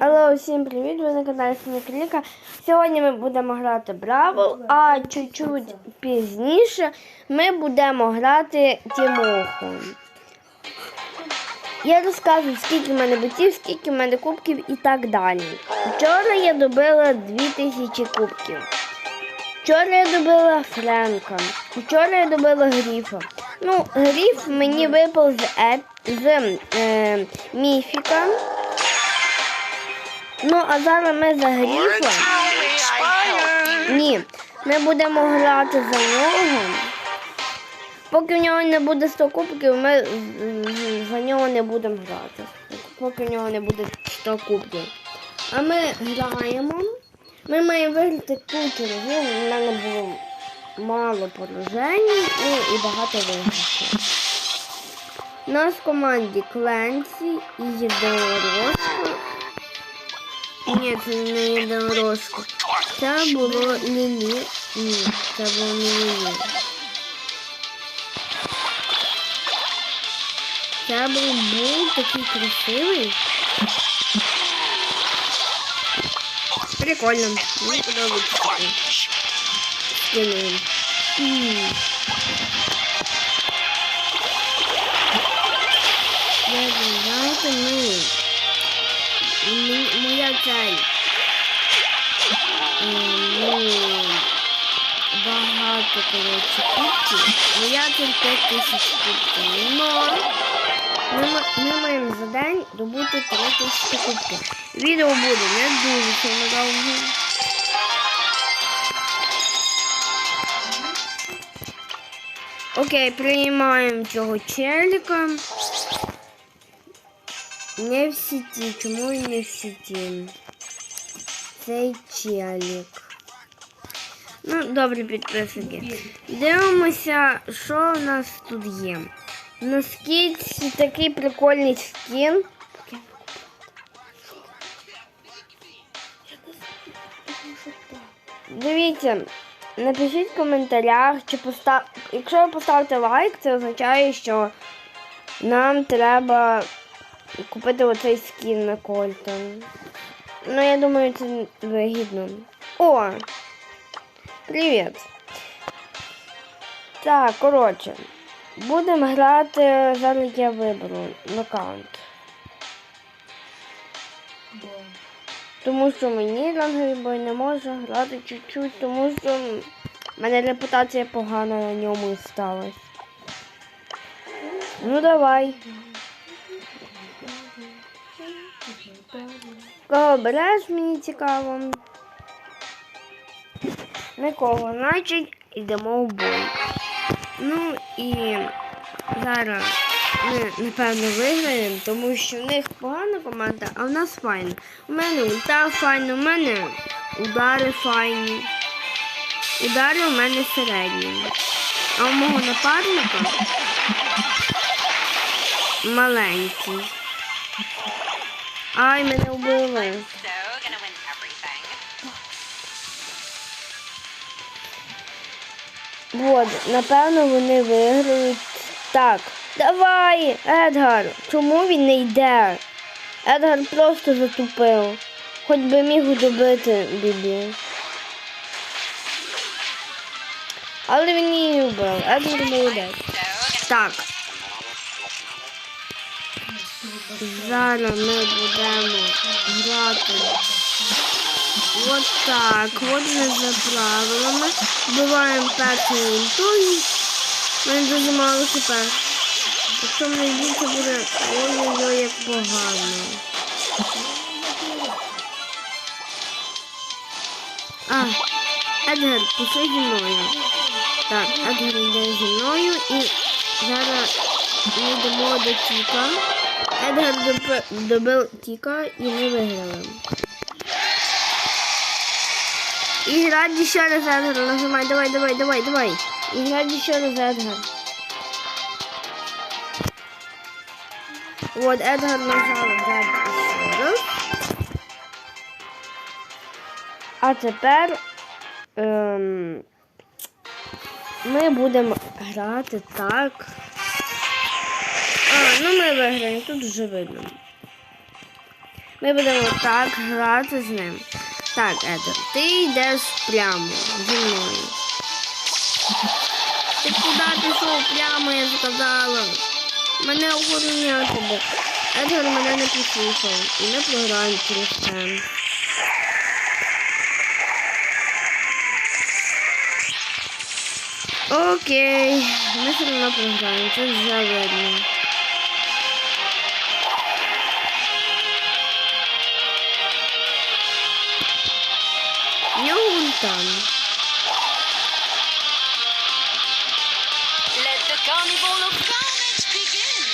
Алло, всім привіт! Ви на каналі Синекріка. Сьогодні ми будемо грати Браво, а чуть-чуть пізніше ми будемо грати Тімоху. Я розкажу, скільки в мене битів, скільки в мене кубків і так далі. Вчора я добила 2000 кубків. Вчора я добила Френка. Вчора я добила Гріфа. Ну, Гріф мені випав з, еп... з е, міфіка. Ну, а зараз ми за Гріфа. Ні, ми будемо грати за нього. Поки в нього не буде 100 кубків, ми за нього не будемо грати. Поки в нього не буде 100 кубків. А ми граємо. Ми маємо виграти кучу разів. У мене було мало поражень ну, і багато виграшів. У нас в команді Кленсі і Єдинорожка. Ні, це не Єдинорожка. Це було Лілі. Ні, це було не Лілі. Це був був такий красивий. Прикольно. Мені подобається такий. Скини. М. Я не знаєте, ми. Ну, багато, коротше, кубків. Моя цель 5 тисяч кубків. Но ми, ми маємо за добути 3 тисячі кубків. Відео буде не дуже сильно довго. Окей, приймаємо цього челіка. Не в сіті. Чому не в сіті? Цей челік. Ну, добре, підписники. Дивимося, що у нас тут є. Скіці такий прикольний скін. Дивіться, напишіть в коментарях, чи постав... якщо ви поставите лайк, це означає, що нам треба купити оцей скін на Кольта. Ну, я думаю, це вигідно. О! Привіт! Так, коротше. Будемо грати, зараз я виберу нокаут. Тому що мені ранговий бой не може грати чуть-чуть, тому що в мене репутація погана на ньому сталася. Ну давай. Кого береш, мені цікаво. Нікого, значить, йдемо в бой. Ну і зараз ми напевно виграємо, тому що в них погана команда, а в нас файна. У мене ульта файна, у мене удари файні. Удари у мене середні. А у мого напарника маленький. Ай, мене вбили. Вот, напевно, вони виграють. Так, давай, Едгар. Чому він не йде? Едгар просто затупив. Хоч би міг добити Бібі. Але він її не вбив. Едгар молодець. Так. Зараз ми будемо грати. От так, от ми за правилами. Вбиваємо першою ультою. Мене дуже мало тепер. Якщо мене більше буде ой-ой-ой, як погано. А, Едгар, пішли зі мною. Так, Едгар йде зі мною і зараз ми йдемо до Тіка. Едгар доби- добив Тіка і ми виграли. І грати ще раз Едгар, нажимай, давай, давай, давай, давай. І грати ще раз Едгар. Вот Едгар нажав грати ще раз. А тепер ем, ми будемо грати так. Ну ми виграємо, тут вже видно. Ми будемо так грати з ним. Так, Едер, ти йдеш прямо зі мною. Ти куди пішов прямо, я сказала. Мене охороняти. Едгар мене не послухав. І ми програємо через це. Окей, ми все одно програємо, це вже видно. Ультан. Let the carnival of carnage begin.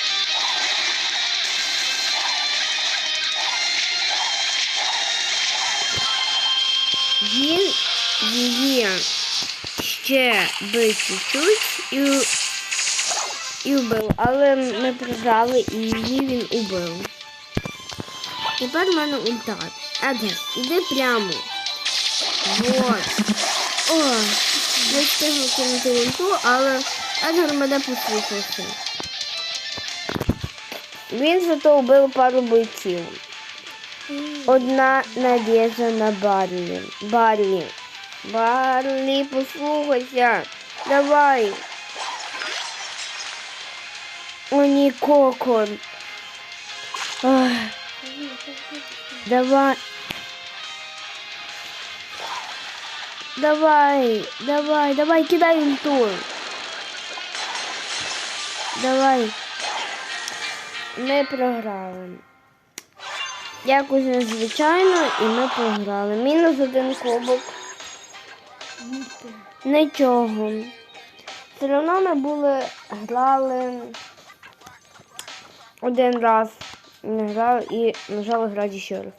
Він її ще би чуть-чуть і, і вбив, але ми програли і її він убив. Тепер в мене ульта. Едгар, іди прямо. Вот. О, не встигла кинути ульту, але Едгар мене послухався. Він зато вбив пару бойців. Одна надежда на Барлі. Барлі. Барлі, послухайся. Давай. О, ні, кокон. Ах. Давай. Давай, давай, давай, кидай ульту. Давай. Ми програли. Якось незвичайно і ми програли. Мінус один кубок. Нічого. Все одно ми були, грали один раз. Не грали і нажали грати ще раз.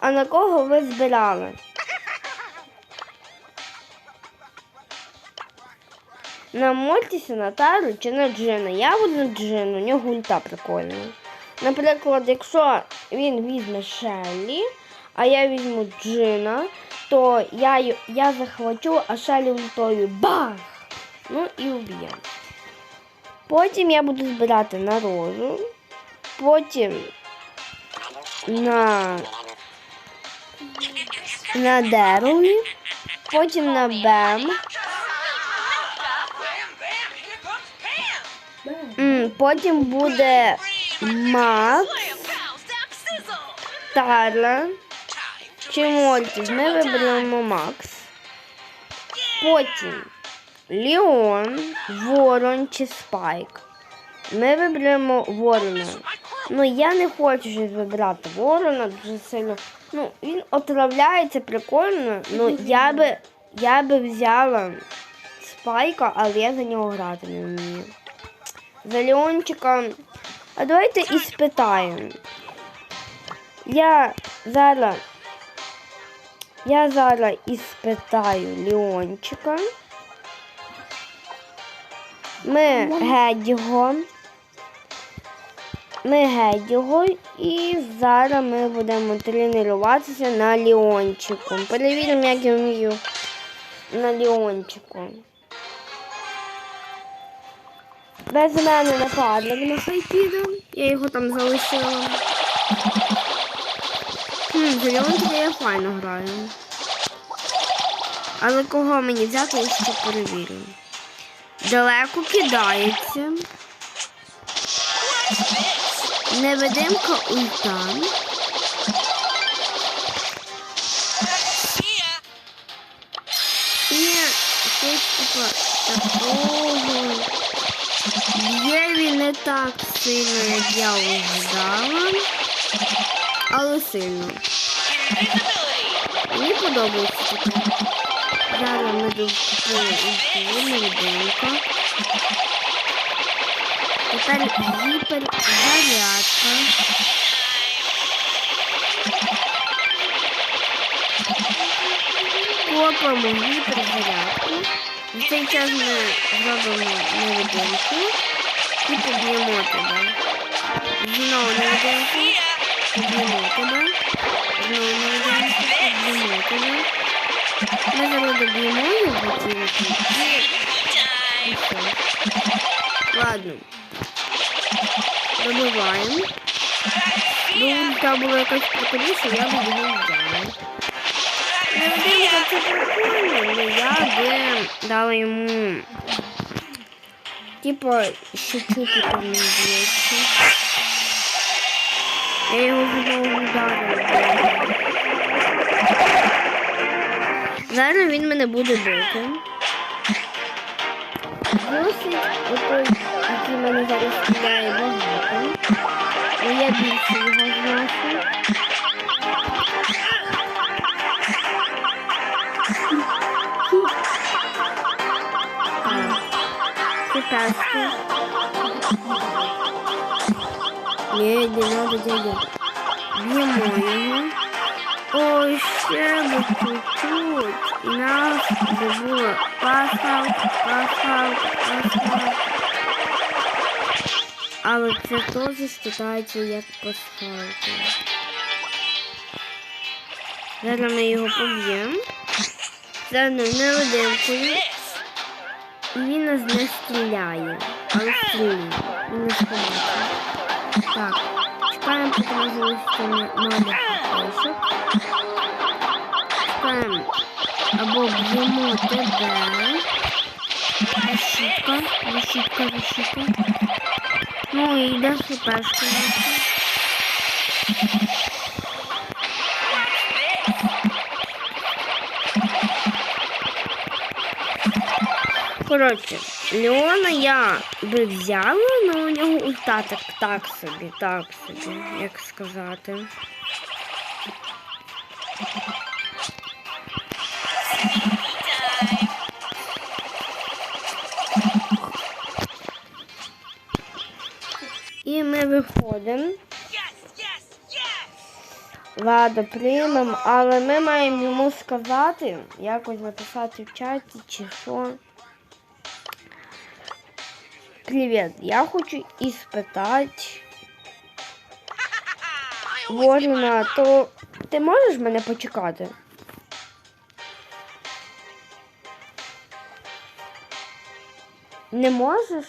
А на кого ви збирали? На Мортіса, на Тару чи на Джина? Я буду Джин, у нього ульта прикольна. Наприклад, якщо він візьме Шеллі, а я візьму Джина, то я, я захвачу, а Шеллі ультою бах! Ну і вб'є. Потім я буду збирати на розу, потім на, на Дерлі, потім на Бем. Потім буде Макс, Тарла чи Мортіс. Ми виберемо Макс. Потім Ліон, Ворон чи Спайк. Ми виберемо Ворона. Ну я не хочу щось вибирати Ворона дуже сильно. Ну, він отравляється прикольно. Ну я би я би взяла Спайка, але я за нього грати не вмію. За Леончика. А давайте і спитаємо. Я зараз. Я зараз і спитаю Леончика. Ми геть його. Ми геть його і зараз ми будемо тренуватися на Леончику. Перевіримо, як я вмію на Леончику. Без мене нападник нехай піде. Я його там залишила. Хм, Зеленчика я файно граю. Але кого мені взяти, я ще перевірю. Далеко кидається. Невидимка ульта. Не так сильно, як я ожидала, але сильно. Мені подобається таке. Зараз ми інсулін, невидимка. Тепер гіперзарядка. Копимо гіперзарядку. В цей час ми зробимо невидимку поб'ємо тебе. Знову невидимку, поб'ємо тебе. Знову невидимку, поб'ємо тебе. Ми зараз доб'ємо його тільки. Ладно. Добиваємо. якби ульта була якась приколіша, я б його взяла. Невидимка це прикольно, але я би дала йому типа ще чути там б'ється. Я його знову ударила. Зараз він мене буде бити. Досить отой, який мене зараз стріляє багато. Я більше його зношу. Китайський. Ні, не надо, дядя. Б'ємо його. Ой, ще би чуть-чуть. І нас би було пасав, пасав, пасав. Але це теж читається як пасхалка. Зараз ми його поб'ємо. Зараз невидимкою. І він нас не стріляє. Але стріляє. Він нас побачив. Так, чекаємо, поки ми залишиться малих пішок. Чекаємо. Або б'ємо тебе. Решітка, решітка, решітка. Ну і йде супершка. Коротше, Леона я би взяла, але у нього ульта так, так собі, так собі, як сказати. І ми виходимо. Ладно, приймемо, але ми маємо йому сказати, якось написати в чаті чи що. Привет, я хочу іспитати Ворона, то ти можеш мене почекати? Не можеш?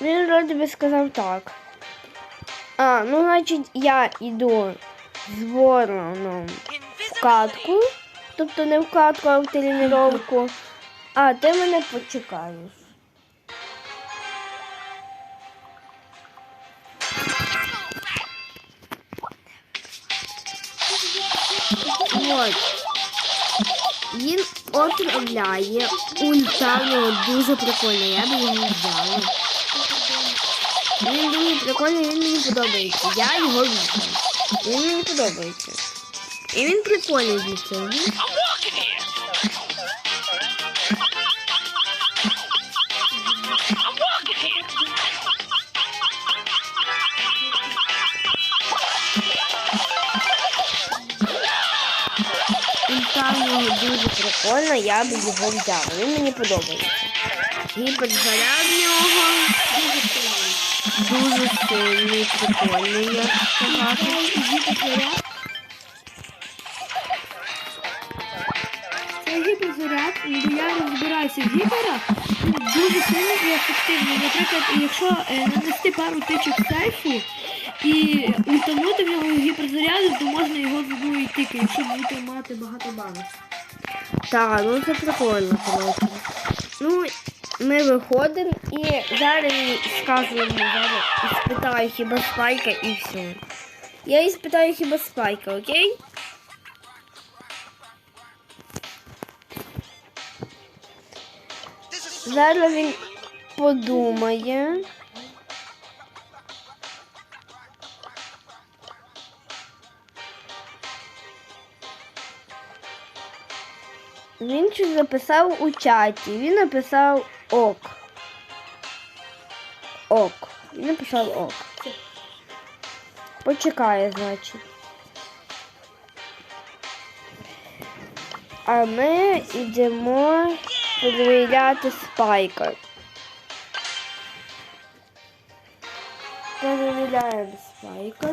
Він вроде би сказав так. А, ну значить я йду з вороном в катку. Тобто не в катку, а в тренування. А ти мене почекаєш. От. Він отравляє. Ульта в дуже прикольна. Я б його взяла. Він дуже прикольний, він мені подобається. Я його візьму. Він мені подобається. І він прикольний для цього. Дуже прикольна, я б його взяла. Він мені подобається. Гіперзаряд в нього дуже сильний, прикольний, як сказати. Гіперзаряд. Я розбираюся в гіперах, дуже сильний і ефективний. Наприклад, якщо е, нанести пару тичок сейфу і ультанути в нього гіперзаряду, то можна його одної тики, якщо буде мати багато банок. Так, ну це прикольно, коротше. Ну, ми виходимо і зараз сказуємо, зараз спитаю хіба спайка і все. Я їй спитаю хіба спайка, окей? Зараз він подумає. Він щось записав у чаті. Він написав ок. Ок. Він написав ок. Почекає, значить. А ми йдемо перевіряти спайка. Перевіряємо спайка.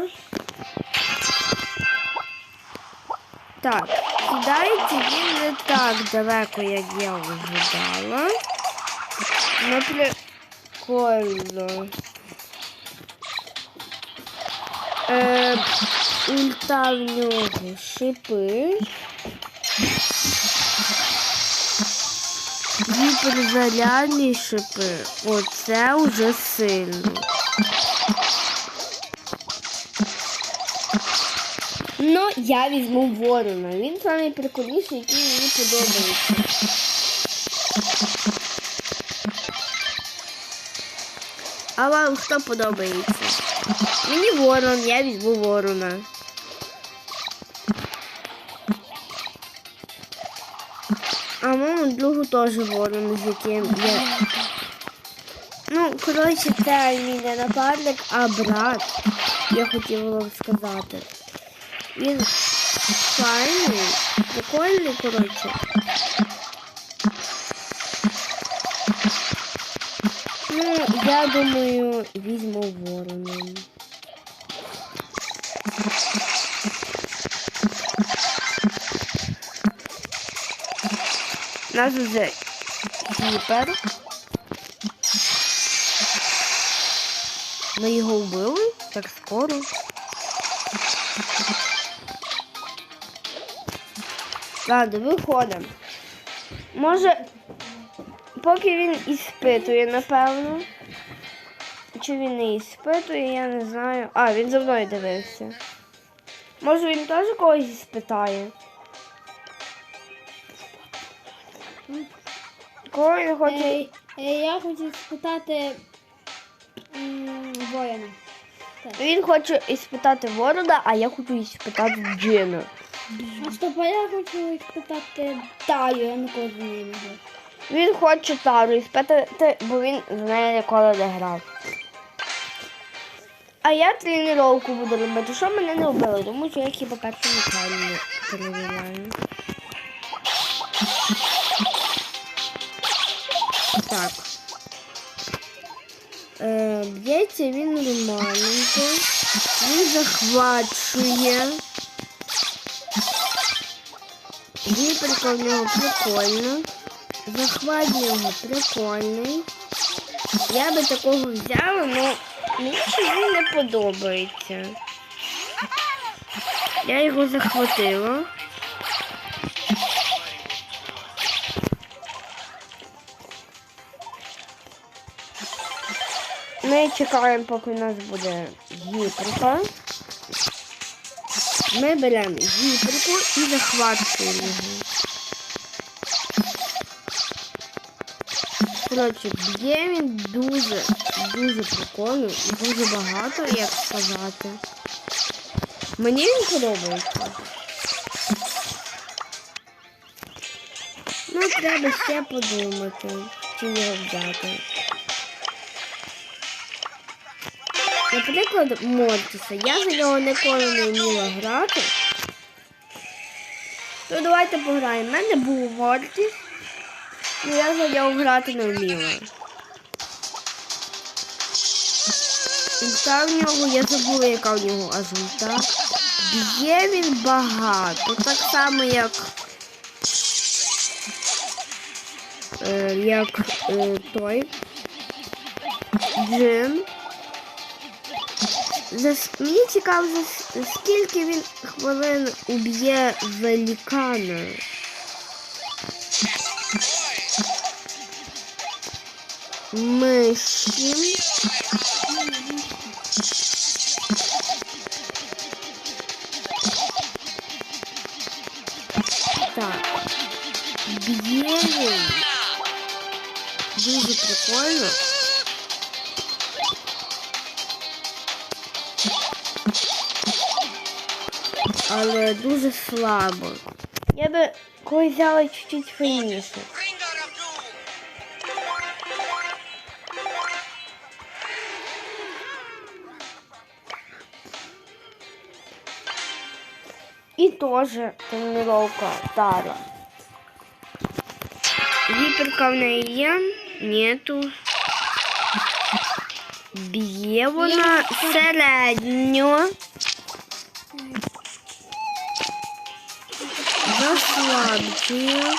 Так, кидається він не так далеко, як я ожидала. Напри... прикольно. Е, ульта в нього шипи. Гіперзарядні шипи. Оце вже сильно. Ну, я візьму ворона. Він самий прикольніший, який мені подобається. А вам хто подобається? Мені ворон, я візьму ворона. Маму другу теж ворон, з яким. Ну, коротше, це мій не нападник, а брат. Я хотіла вам сказати. Він файний, прикольний, коротше. Ну, я думаю, візьму ворона. Нас вже гіпер. Ми його вбили так скоро. Ладно, виходимо. Може, поки він іспитує, напевно. Чи він не іспитує, я не знаю. А, він за мною дивився. Може він теж когось іспитає. Кого він хоче. Е, е, я хотів спитати воїна. Він хоче іспитати ворона, а я хочу іспитати Джина. А стоп, а я хочу спитати Таю, я ніколи з нею не грав. Він хоче Тару іспитати, бо він з нею ніколи не грав. А я тренування буду робити, що мене не вбили, тому що я хіба першу начальну перевіряю. Так. Е, б'ється він нормальненько. Він захвачує. Гіперка в нього прикольна. Захват в нього прикольний. Я би такого взяла, але мені він не подобається. Я його захватила. Чекаємо, поки у нас буде гіперка. Ми беремо гіперку і захватуємо його. Коротше, б'є він дуже, дуже прикольно, дуже багато, як сказати. Мені він подобається. Ну, треба ще подумати, чи його взяти. Наприклад, Мортіса. Я за нього ніколи не вміла грати. То давайте пограємо. У мене був Мортіс. Ну я за нього грати не вміла. Ульта в нього, я забула, яка в нього аж. Б'є він багато. Так само, як. Е, як е, той. Джин. Мені цікаво, скільки він хвилин уб'є великана. Миші. Так. Б'є він. Дуже прикольно. Але дуже слабо. Я би когось взяла чуть-чуть файніше. І теж тренировка Тара. Гіперка в неї є, нету. Б'є вона середньо. Заслабчує.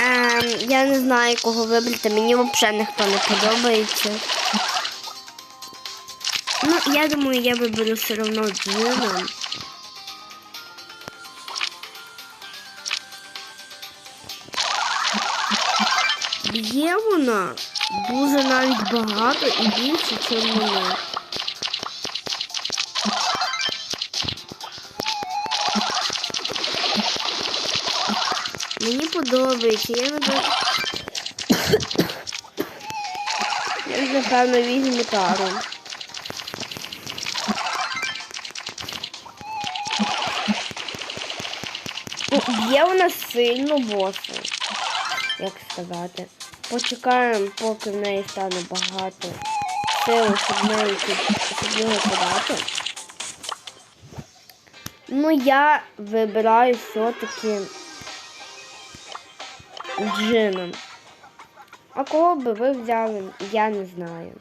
Ем, я не знаю, кого вибрати. Мені взагалі ніхто не подобається. Ну, я думаю, я виберу все одно Джина. Є вона дуже навіть багато і більше, ніж мене. Подобається, я напевно. Я напевно візьму тару. Ну, Є у нас сильно боса, як сказати. Почекаємо, поки в неї стане багато сили, щоб неї щоб, подати. Ну, я вибираю все-таки джином. А кого би ви взяли, я не знаю.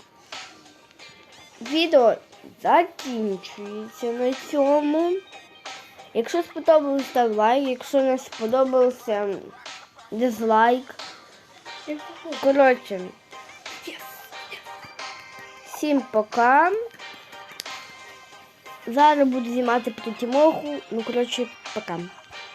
Відео закінчується на цьому. Якщо сподобалось, став лайк. Якщо не сподобався, дизлайк. Коротше. Всім пока. Зараз буду знімати про. Ну, коротше, пока.